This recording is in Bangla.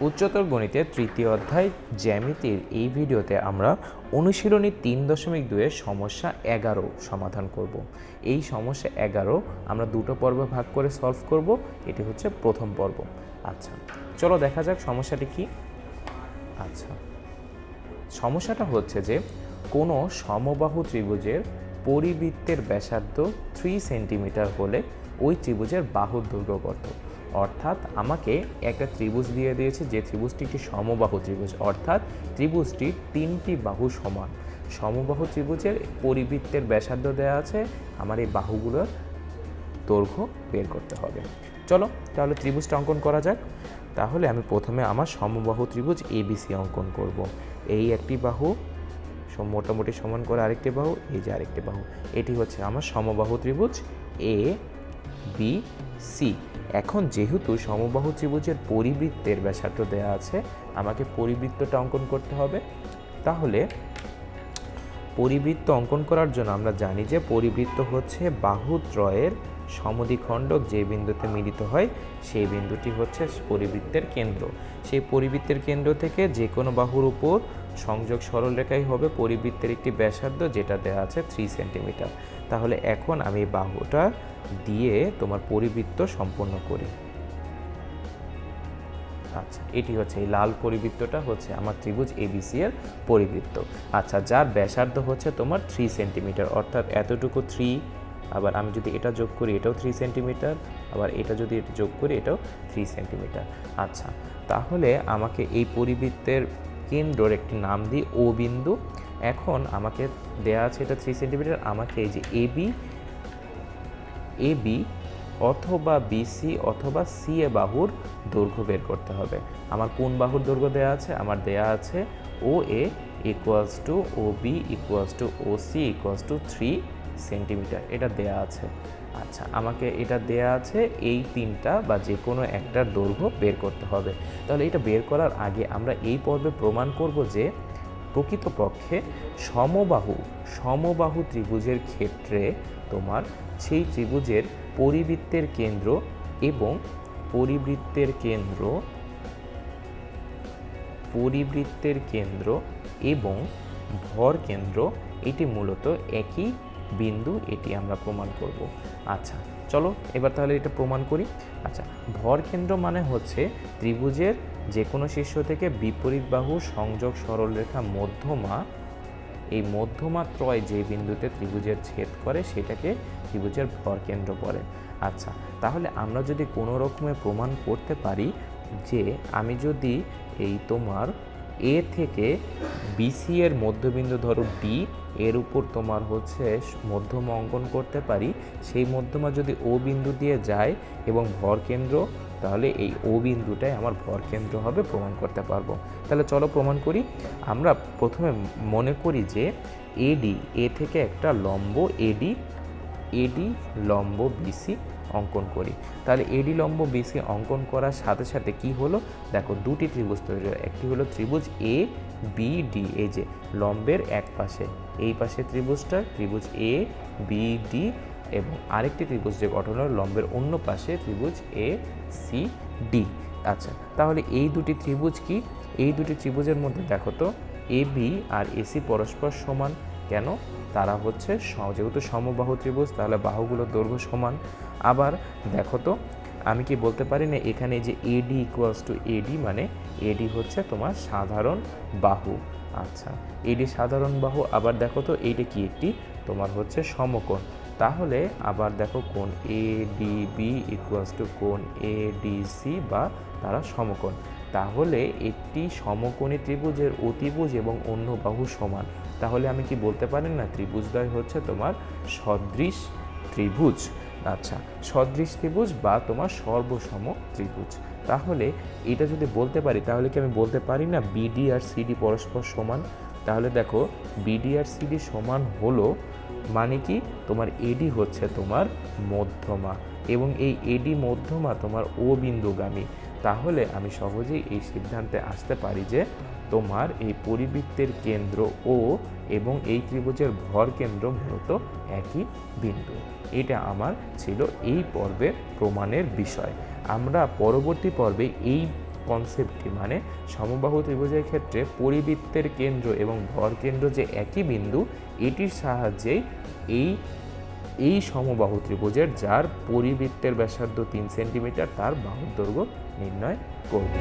উচ্চতর গণিতের তৃতীয় অধ্যায় জ্যামিতির এই ভিডিওতে আমরা অনুশীলনী তিন দশমিক দুয়ের সমস্যা এগারো সমাধান করব। এই সমস্যা এগারো আমরা দুটো পর্বে ভাগ করে সলভ করব, এটি হচ্ছে প্রথম পর্ব। আচ্ছা চলো দেখা যাক সমস্যাটি কি। আচ্ছা সমস্যাটা হচ্ছে যে কোনো সমবাহু ত্রিভুজের পরিবৃত্তের ব্যাসার্ধ থ্রি সেন্টিমিটার হলে ওই ত্রিভুজের বাহুর দৈর্ঘ্য কত? অর্থাৎ আমাকে একটা ত্রিভুজ দিয়ে দিয়েছে, যে ত্রিভুজটি একটি সমবাহু ত্রিভুজ। অর্থাৎ ত্রিভুজটি তিনটি বাহু সমান। সমবাহু ত্রিভুজের পরিবৃত্তের ব্যাসার্ধ দেওয়া আছে, আমার এই বাহুগুলোর দৈর্ঘ্য বের করতে হবে। চলো তাহলে ত্রিভুজটা অঙ্কন করা যাক। তাহলে আমি প্রথমে আমার সমবাহু ত্রিভুজ এবিসি অঙ্কন করব। এই একটি বাহু মোটামুটি সমান করে আরেকটি বাহু, এই যে আরেকটি বাহু। এটি হচ্ছে আমার সমবাহু ত্রিভুজ এ বি সি এখন যেহেতু সমবাহু ত্রিভুজের পরিবৃত্তের ব্যাসার্ধ দেওয়া আছে, আমাকে পরিবৃত্তটা অঙ্কন করতে হবে। তাহলে পরিবৃত্ত অঙ্কন করার জন্য আমরা জানি যে পরিবৃত্ত হচ্ছে বাহুত্রয়ের সমদ্বিখণ্ডক যে বিন্দুতে মিলিত হয়, সেই বিন্দুটি হচ্ছে পরিবৃত্তের কেন্দ্র। সেই পরিবৃত্তের কেন্দ্র থেকে যে কোনো বাহুর উপর সংযোগ সরলরেখাই হবে পরিবৃত্তের একটি ব্যাসার্ধ যেটা দেওয়া আছে থ্রি সেন্টিমিটার তাহলে এখন আমি বাহুটা দিয়ে তোমার পরিবৃত্ত সম্পন্ন করি। আচ্ছা এটি হচ্ছে এই লাল পরিবৃত্তটা হচ্ছে আমার ত্রিভুজ এবিসি এর পরিবৃত্ত। আচ্ছা যার ব্যাসার্ধ হচ্ছে তোমার থ্রি সেন্টিমিটার অর্থাৎ এতটুকু থ্রি আবার আমি যদি এটা যোগ করি এটাও থ্রি সেন্টিমিটার আবার এটা যদি এটা যোগ করি এটাও থ্রি সেন্টিমিটার আচ্ছা তাহলে আমাকে এই পরিবৃত্তের কেন্দ্রর একটি নাম দিই ও বিন্দু। এখন আমাকে দেয়া আছে এটা থ্রি সেন্টিমিটার আমাকে এই যে এবি এ বি অথবা বিসি অথবা সি এ বাহুর দৈর্ঘ্য বের করতে হবে। আমার কোন বাহুর দৈর্ঘ্য দেওয়া আছে? আমার দেয়া আছে O A equals to O B equals to O C equals to three centimetre, এটা দেয়া আছে। আচ্ছা আমাকে এটা দেয়া আছে, এই তিনটা বা যে কোনো একটার দৈর্ঘ্য বের করতে হবে। তাহলে এটা বের করার আগে আমরা এই পর্বে প্রমাণ করব যে প্রকৃতপক্ষে সমবাহু সমবাহু ত্রিভুজের ক্ষেত্রে তোমার সেই ত্রিভুজের পরিবৃত্তের কেন্দ্র এবং পরিবৃত্তের কেন্দ্র পরিবৃত্তের কেন্দ্র এবং ভর কেন্দ্র, এটি মূলত একই বিন্দু, এটি আমরা প্রমাণ করব। আচ্ছা চলো এবার তাহলে এটা প্রমাণ করি। আচ্ছা ভর কেন্দ্র মানে হচ্ছে ত্রিভুজের যে কোনো শীর্ষ থেকে বিপরীত বাহু সংযোগ সরলরেখা মধ্যমা। এই মধ্যমা ত্রয় যে বিন্দুতে ত্রিভুজের ছেদ করে, সেটাকে ত্রিভুজের ভর কেন্দ্র বলে। আচ্ছা তাহলে আমরা যদি কোনো রকমে প্রমাণ করতে পারি যে আমি যদি এই তোমার এ থেকে বিসি এর মধ্যবিন্দু ধরো ডি এর উপর তোমার হচ্ছে মধ্যমা অঙ্কন করতে পারি। সেই মধ্যমা যদি ও বিন্দু দিয়ে যায় এবং ভর কেন্দ্র, তাহলে এই ও বিন্দুটাই আমার ভর কেন্দ্র হবে প্রমাণ করতে পারব। তাহলে চলো প্রমাণ করি। আমরা প্রথমে মনে করি যে এডি এ থেকে একটা লম্ব এডি এডি লম্ব বিসি অঙ্কন করি। তাহলে এডি লম্ব বিসি অঙ্কন করার সাথে সাথে কি হলো? দেখো দুটি ত্রিভুজ তৈরি হলো। একটি হলো ত্রিভুজ এ বি ডি এই যে লম্বের এক পাশে। এই পাশে ত্রিভুজটা, ত্রিভুজ এ বি ডি এবং আরেকটি ত্রিভুজ যে গঠন হলো লম্বের অন্য পাশে ত্রিভুজ এ সি ডি আচ্ছা তাহলে এই দুটি ত্রিভুজ কি? এই দুটি ত্রিভুজের মধ্যে দেখো তো এ বি আর এসি পরস্পর সমান। কেন? তারা হচ্ছে যেহেতু সমবাহু ত্রিভুজ, তাহলে বাহুগুলোর দৈর্ঘ্য সমান। আবার দেখো তো, আমি কি বলতে পারি না, এখানে যে এডি ইকুয়ালস টু এডি মানে এডি হচ্ছে তোমার সাধারণ বাহু। আচ্ছা এডি সাধারণ বাহু, আবার দেখো তো, এইটা কি একটি? তোমার হচ্ছে সমকোণ। তাহলে আবার দেখো কোন A D B equals to কোন এ ডি সি বা তারা সমকোণ। তাহলে একটি সমকোণী ত্রিভুজের অতিভুজ এবং অন্য বাহু সমান। তাহলে আমি কি বলতে পারি না? ত্রিভুজদ্বয় হচ্ছে তোমার সদৃশ ত্রিভুজ। আচ্ছা সদৃশ ত্রিভুজ বা তোমার সর্বসম ত্রিভুজ। তাহলে এটা যদি বলতে পারি, তাহলে কি আমি বলতে পারি না বিডি আর সিডি পরস্পর সমান? তাহলে দেখো বিডি আর সিডি সমান হলো মানে কি? তোমার এডি হচ্ছে তোমার মধ্যমা এবং এই এডি মধ্যমা তোমার ও বিন্দুগামী তাহলে আমি সহজেই এই সিদ্ধান্তে আসতে পারি যে তোমার এই পরিবৃত্তের কেন্দ্র ও এবং এই ত্রিভুজের ভর কেন্দ্র মূলত একই বিন্দু। এটা আমার ছিল এই পর্বের প্রমাণের বিষয়। আমরা পরবর্তী পর্বে এই কনসেপ্টটি মানে সমবাহু ত্রিভুজের ক্ষেত্রে পরিবৃত্তের কেন্দ্র এবং ভর কেন্দ্র যে একই বিন্দু, এটির সাহায্যেই এই এই সমবাহু ত্রিভুজের যার পরিবৃত্তের ব্যাসার্ধ তিন সেন্টিমিটার তার বাহুর দৈর্ঘ্য নির্ণয় করব।